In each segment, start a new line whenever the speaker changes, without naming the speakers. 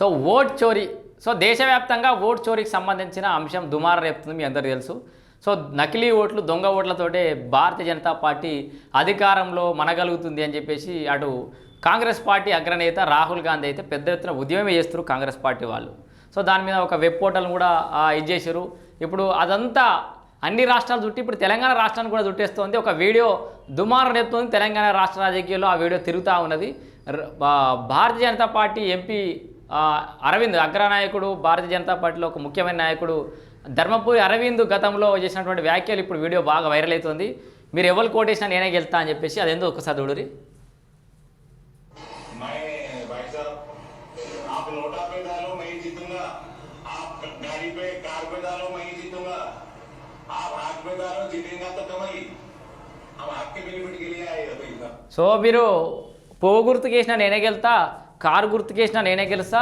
So vote చోరీ so దేశవ్యాప్తంగా vote చోరీకి సంబంధించిన అంశం దుమార రేపుతుంది మీ అందరికీ తెలుసు. సో నకిలీ ఓట్లు దొంగ ఓట్లతోటే భారతీయ జనతా పార్టీ అధికారంలో మనగలుగుతుంది అని చెప్పేసి అటు కాంగ్రెస్ పార్టీ అగ్రనేత రాహుల్ గాంధీ అయితే పెద్ద ఎత్తున ఉద్యమమే చేస్తారు కాంగ్రెస్ పార్టీ వాళ్ళు. సో దాని మీద ఒక వెబ్ పోర్టల్ కూడా ఆ, ఇది చేశారు. ఇప్పుడు అదంతా అన్ని రాష్ట్రాలు చుట్టి ఇప్పుడు తెలంగాణ రాష్ట్రాన్ని కూడా చుట్టేస్తోంది. ఒక వీడియో దుమారం రేపుతోంది తెలంగాణ రాష్ట్ర రాజకీయాల్లో ఆ వీడియో తిరుగుతూ ఉన్నది. భారతీయ జనతా పార్టీ ఎంపీ అరవింద్ అగ్రనాయకుడు భారతీయ జనతా పార్టీలో ఒక ముఖ్యమైన నాయకుడు. ధర్మపురి అరవింద్ గతంలో చేసినటువంటి వ్యాఖ్యలు ఇప్పుడు వీడియో బాగా వైరల్ అవుతుంది. మీరు ఎవరు కోటేసినా నేనే గెలుతా అని చెప్పేసి అది ఎందుకు ఒకసారి చూడురి సో మీరు పోగుర్తు చేసినా నేనే గెలుతా కారు గుర్తుకేసినా నేనే గెలుస్తా.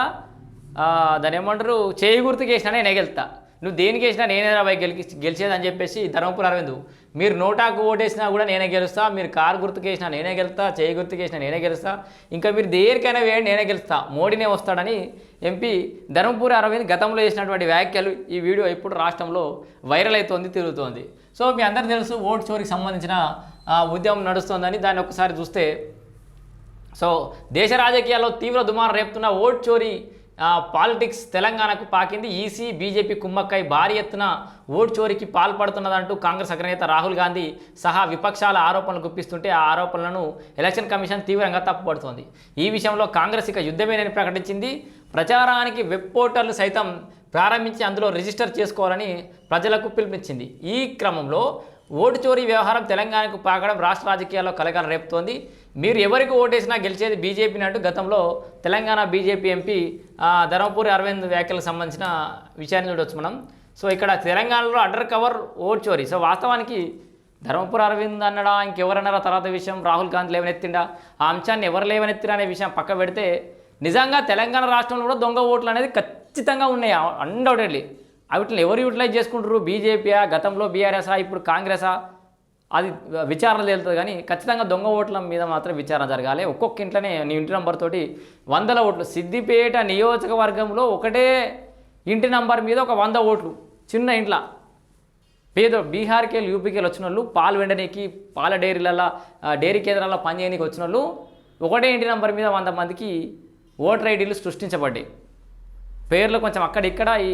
దాని ఏమంటారు? చేయి గుర్తుకేసినా నేనే గెలుస్తా. నువ్వు దేనికి వేసినా నేనే రాబాయి గెలికి గెలిచేది అని చెప్పేసి ధర్మపుర అరవింద్. మీరు నోటాకు ఓటేసినా కూడా నేనే గెలుస్తా. మీరు కారు గుర్తుకేసినా నేనే గెలుస్తా. చేయి గుర్తుకేసినా నేనే గెలుస్తా. ఇంకా మీరు దేనికైనా వేయండి నేనే గెలుస్తా. మోడీనే వస్తాడని ఎంపీ ధర్మపురి అరవింద్ గతంలో చేసినటువంటి వ్యాఖ్యలు ఈ వీడియో ఇప్పుడు రాష్ట్రంలో వైరల్ అవుతోంది తిరుగుతోంది. సో మీ అందరికీ తెలుసు ఓటు చోరీకి సంబంధించిన ఉద్యమం నడుస్తోందని. దాన్ని ఒకసారి చూస్తే సో దేశ రాజకీయాల్లో తీవ్ర దుమారం రేపుతున్న ఓట్ చోరీ పాలిటిక్స్ తెలంగాణకు పాకింది. ఈసీ బీజేపీ కుమ్మక్కై భారీ ఎత్తున ఓటు చోరీకి పాల్పడుతున్నదంటూ కాంగ్రెస్ అగ్రనేత రాహుల్ గాంధీ సహా విపక్షాల ఆరోపణలు గుప్పిస్తుంటే ఆ ఆరోపణలను ఎలక్షన్ కమిషన్ తీవ్రంగా తప్పుపడుతోంది. ఈ విషయంలో కాంగ్రెస్ ఇక యుద్ధమేనని ప్రకటించింది. ప్రచారానికి వెబ్ పోర్టల్ సైతం ప్రారంభించి అందులో రిజిస్టర్ చేసుకోవాలని ప్రజలకు పిలుపునిచ్చింది. ఈ క్రమంలో ఓటు చోరీ వ్యవహారం తెలంగాణకు పాకడం రాష్ట్ర రాజకీయాల్లో కలకాలం రేపుతోంది. మీరు ఎవరికి ఓటేసినా గెలిచేది బీజేపీని అంటూ గతంలో తెలంగాణ బీజేపీ ఎంపీ ధర్మపురి అరవింద్ వ్యాఖ్యలకు సంబంధించిన విషయాన్ని చూడవచ్చు మనం. సో ఇక్కడ తెలంగాణలో అండర్ కవర్ ఓట్ చోరీ సో వాస్తవానికి ధర్మపురి అరవింద్ అన్నడా? ఇంకెవరన్నారా? తర్వాత విషయం రాహుల్ గాంధీ లేవనెత్తిండా? ఆ అంశాన్ని ఎవరు లేవనెత్తిరా అనే విషయం పక్క పెడితే నిజంగా తెలంగాణ రాష్ట్రంలో కూడా దొంగ ఓట్లు అనేది ఖచ్చితంగా ఉన్నాయి అన్డౌటెడ్లీ వీటిని ఎవరు యూటిలైజ్ చేసుకుంటారు? బీజేపీయా? గతంలో బీఆర్ఎస్ఆ ఇప్పుడు కాంగ్రెసా అది విచారణ తేలుతుంది కానీ ఖచ్చితంగా దొంగ ఓట్ల మీద మాత్రం విచారణ జరగాలి. ఒక్కొక్క ఇంట్లోనే నీ ఇంటి నంబర్ తోటి వందల ఓట్లు. సిద్దిపేట నియోజకవర్గంలో ఒకటే ఇంటి నంబర్ మీద ఒక వంద ఓట్లు. చిన్న ఇంట్లో. పేద బీహార్కి వెళ్ళి యూపీకి వెళ్ళి వచ్చిన వాళ్ళు పాలు వెండనీకి పాల డైరీలలో డైరీ కేంద్రాల్లో పనిచేయడానికి వచ్చిన వాళ్ళు ఒకటే ఇంటి నంబర్ మీద వంద మందికి ఓటర్ ఐడీలు సృష్టించబడ్డాయి. పేర్లు కొంచెం అక్కడ ఇక్కడ ఈ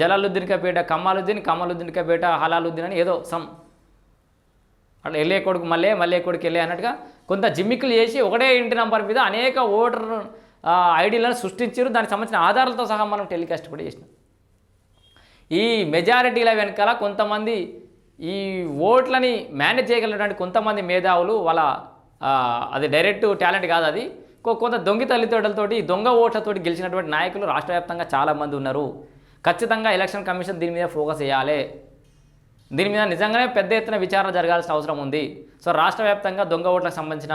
జలాలుద్దీన్కపేట కమ్మాలుద్దీన్ కపేట హలాలుద్దీన్ అని ఏదో సమ్. అట్లా వెళ్ళే కొడుకు మళ్ళీ మళ్ళీ కొడుకు వెళ్ళే అన్నట్టుగా కొంత జిమ్మిక్లు చేసి ఒకటే ఇంటి నంబర్ మీద అనేక ఓటర్ ఐడీలను సృష్టించారు. దానికి సంబంధించిన ఆధారాలతో సహా మనం టెలికాస్ట్ కూడా చేసినాం. ఈ మెజారిటీల వెనకాల కొంతమంది ఈ ఓట్లని మేనేజ్ చేయగలిగినటువంటి కొంతమంది మేధావులు వాళ్ళ అది డైరెక్ట్ టాలెంట్ కాదు అది. కొంత దొంగ తల్లిదండ్రులతోటి దొంగ ఓట్లతోటి గెలిచినటువంటి నాయకులు రాష్ట్ర వ్యాప్తంగా చాలామంది ఉన్నారు. ఖచ్చితంగా ఎలక్షన్ కమిషన్ దీని మీద ఫోకస్ చేయాలి. దీని మీద నిజంగానే పెద్ద ఎత్తున విచారణ జరగాల్సిన అవసరం ఉంది. సో రాష్ట్ర వ్యాప్తంగా దొంగ ఓట్లకు సంబంధించిన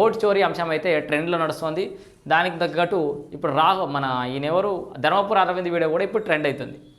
ఓట్ చోరీ అంశం అయితే ట్రెండ్లో నడుస్తుంది. దానికి తగ్గట్టు ఇప్పుడు రా మన ఈయనెవరు? ధర్మపుర అరవింద్ వీడియో కూడా ఇప్పుడు ట్రెండ్ అవుతుంది.